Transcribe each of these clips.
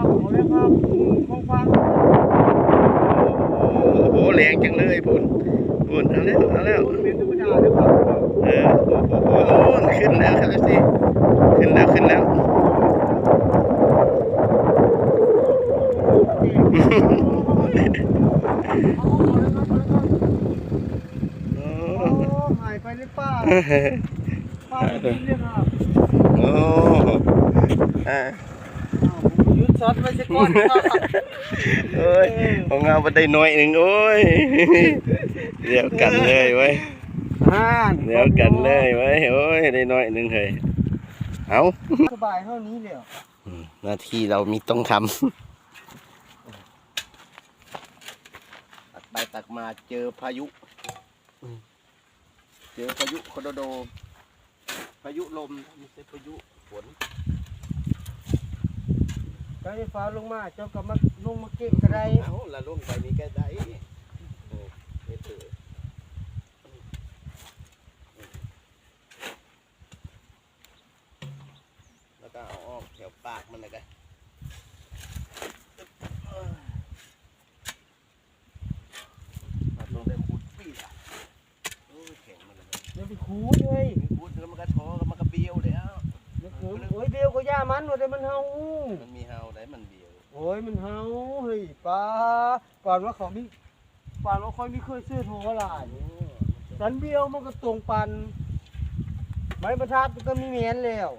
โอ้โหแรงจังเลยพุ่นพุ่นเอาแล้วเอาแล้วคนเป็นธรรมดาเลยครับเออโอ้โหโอ้โหขึ้นแล้วครับสิขึ้นแล้วขึ้นแล้วโอ้โอ้หายไปเลยป้าป้าไม่กินเลยครับโอ้อ่าอ้าวผมยุด ช็อตไว้สักก่อนครับโอ้ยของเราไปได้น้อยหนึ่งโอ้ยเดี๋ยวกันเลยเว้ยอ่านเดี๋ยวกันเลยเว้ยโอ้ยได้น้อยหนึ่งเฮ้ยเอาสบายเท่านี้เลยเหรออืมหน้าที่เรามีต้องทำตักไปตักมาเจอพายุ เจอพายุคอร์โด พายุลมไม่ใช่พายุฝนการ ไฟฟ้าลงมาเจ้าก็มาลงมาเก็บกระไดเอาละลงไปนี่ก็ได้เออไม่ถือแล้วก็เอาออกแถวปากมันเลยกันเราต้องได้ขุดปีกอะโอ้ยแข็งมันเลยเดี๋ยวไปขูดเลยมีขุดแล้วมันก็ท้อแล้วมันก็เบี้ยวแล้วเดี๋ยวขูดโอ้ยเดียวก็ย่ามันว่าแต่มันเฮามันมี โอ้ยมันเฮาเฮ้ยป้าก่อนว่าเขามีป่านว่าค่อยไม่เคยซื้อโทรหลายโอ้สันเบี้ยวมันก็ตรงปันไม้บรรทัดมันก็มีแมนแล้ว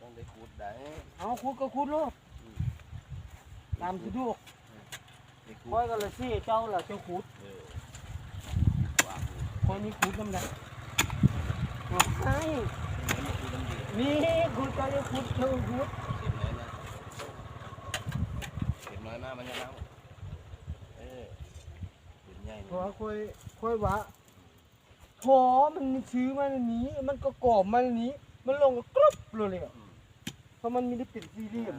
ต้องได้ขุดได้เอาคุดก็คุดโลดตามสะดวกได้ขุค่อยดก็เลยซี่เจ้าล่ะเจ้าคุดเออค่อยมีคุดน้ำได้ใช่มันคือมันเบี้ยวนี่คุดก็จะคุดเจ้าคุด เห็นน้อยนะเห็นน้อย มากมันจะเน่าเออเห็นใหญ่เพราะว่าค่อยค่อยว่าพอมันชื้อมาในนี้ มันก็กรอบมาในนี้ มันลงก็กรุบเลยอะเพราะมันมีได้เป็นสี่เหลี่ยม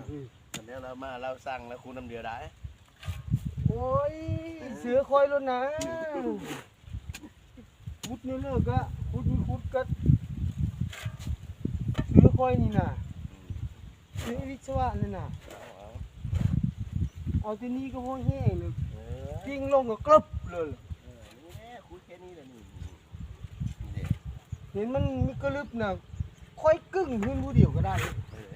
ตอนนี้เรามาเราสั่งแล้วคุณน้ำเดียวได้โอ้ยเสือคอยแล้วนะคุดนี่เลิกอะคุดมีคุดก็เสือคอยนี่น่ะเสือวิศวะนี่น่ะ เอาเอาเอาที่นี่ก็พอแห้งเลยเออกิ้งลงก็กรุบเลยเออนี่แน่คุยแค่นี้แหละนี่นี่เห็นมันมีกระลึบน่ะค่อยกึ่งขึ้นผู้เดียวก็ได้เออ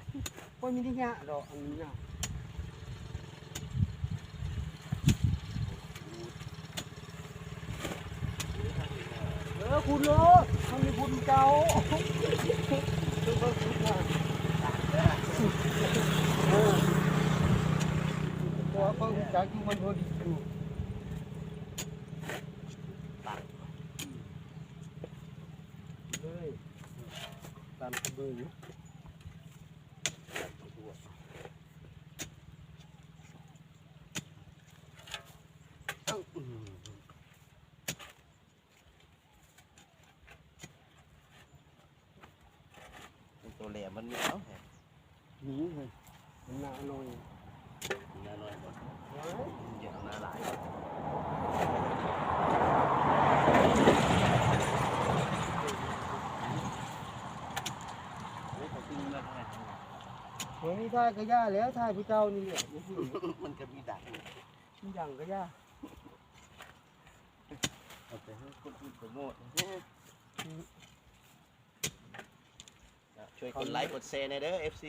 ค่อยมีที่ยะดอกอันนี้น่ะเออคุณโลดมันมีคุณเจ้าต้องมาคุณน่ะเออ ว่าเขาจากอยู่มันพอดีอยู่เลยตามเบอร์อยู่ ตัวแหลมมันมีเอ้า หนีเลยมันหนาหน่อย หน้าน้อยหมด เฮ้ย เยอะหน้าหลายเฮ้ยเขาขึ้นมาได้ เฮ้ายก็ย่าแล้วถ่ายผู้เจ้านี่แหละมันก็มีดักมันยังก็ย่าเอาไปให้คนอื่นโปรโมทช่วยกดไลค์กดแชร์หน่อยเด้อ FC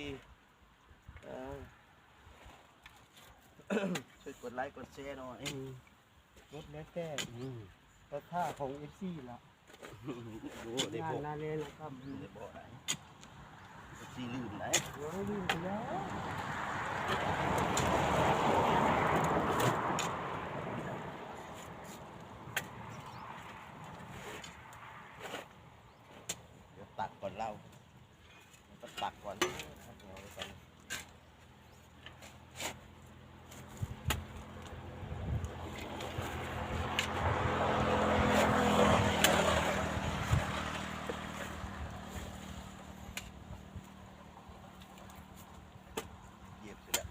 ช่วยกดไลค์กดแชร์หน่อยรถแล้วแต่รถท่าของเอฟซีละงานนาเลยนะครับได้บอก ไหนซีลืมไหน เดี๋ยวให้ดูไปแล้ว เดี๋ยวตักก่อนเล่าต้องตักก่อนเอาไว้ก่อนเหยียบเสร็จแล้ว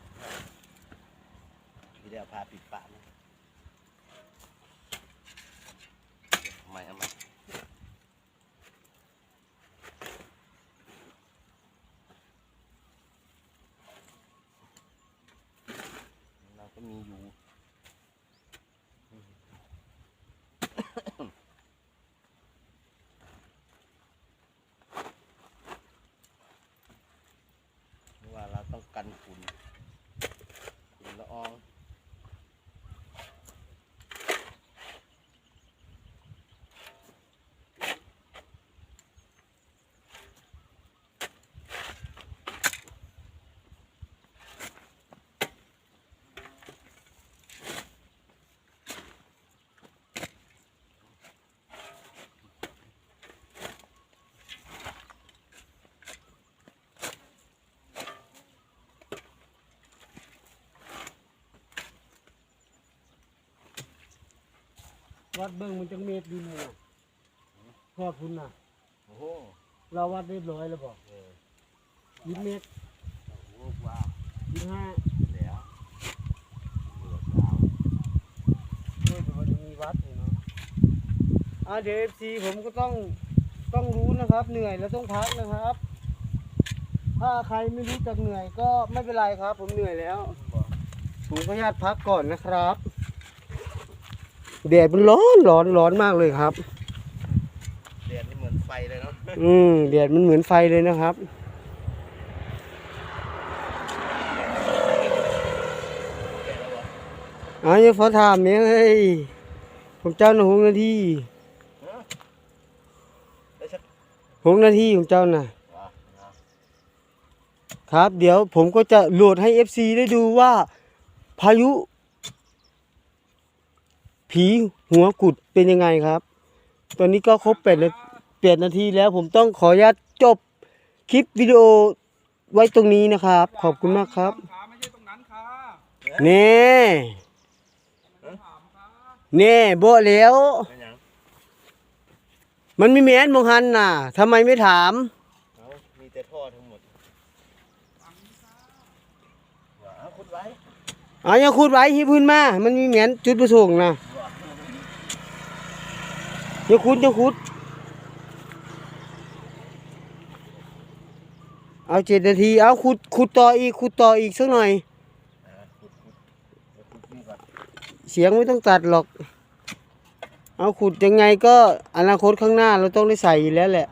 พาปิดปากนะเอาใหม่เอาใหม่ก็มีอยู่ ว่าเราต้องกันฝุ่นฝุ่นละออง วัดเบิ่งมันจังเมตรดีมั้ยพอคุณน่ะ โอ้โหเราวัดเรียบร้อยแล้วบอกเออยี่เมตรโอ้ว้าวยี่ห้าแล้วเหลือดาวด้วยแต่ว่ามันมีวัดอยู่เนาะอ่าเดี๋ยวเอฟซีผมก็ต้องต้องรู้นะครับ เหนื่อยแล้วต้องพักนะครับ ถ้าใครไม่รู้จักเหนื่อยก็ไม่เป็นไรครับ ผมเหนื่อยแล้วผมขออนุญาตพักก่อนนะครับ แดดมันร้อนร้อนร้อนมากเลยครับเรียนนี่เหมือนไฟเลยเนาะอืมแดดมันเหมือนไฟเลยนะครับแก่แล้ววะอ๋อยังขอถามเนี่ยเฮ้ยผมเจ้าหนึ่งหกนาทีได้สักหกนาทีของเจ้าน่ะวะนะครับ เดี๋ยวผมก็จะโหลดให้ FC ได้ดูว่าพายุ ผีหัวกุดเป็นยังไงครับ ตอนนี้ก็ครบแปดนาแปดนาทีแล้วผมต้องขออนุญาตจบคลิปวิดีโอไว้ตรงนี้นะครับ ขอบคุณมากครับขาไม่ใช่ตรงนั้นค่ะเน่ถามค่ะเน่โบะแล้ว เป็นหยังมันมีแมนมองหันน่ะทำไมไม่ถาม เอามีแต่ท่อทั้งหมดว่าเอาขุดไว้ อ๋อยังคูดไว้ที่พื้นมา มันมีแมนจุดประสงค์นะ อยังคูดอยังคูดเอาเจ็ดนาที เอาขุดขุดต่ออีกขุดต่ออีกสักหน่อย เสียงไม่ต้องตัดหรอก เอาขุดยังไงก็อนาคตข้างหน้าเราต้องได้ใส่อยู่แล้วแหละ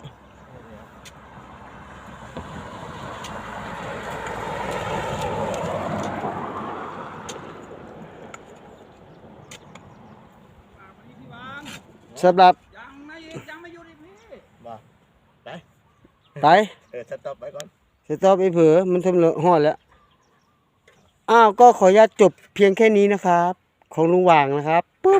สำหรับ ยังไม่ยังไม่หยุดอีกพี่ ว่าไป ไตเออสต็อปไปก่อนสต็อปไปเผลอมันทำเลอะห่อดแล้ว อ้าว ก็ขออนุญาตจบเพียงแค่นี้นะครับ ของลุงหว่างนะครับ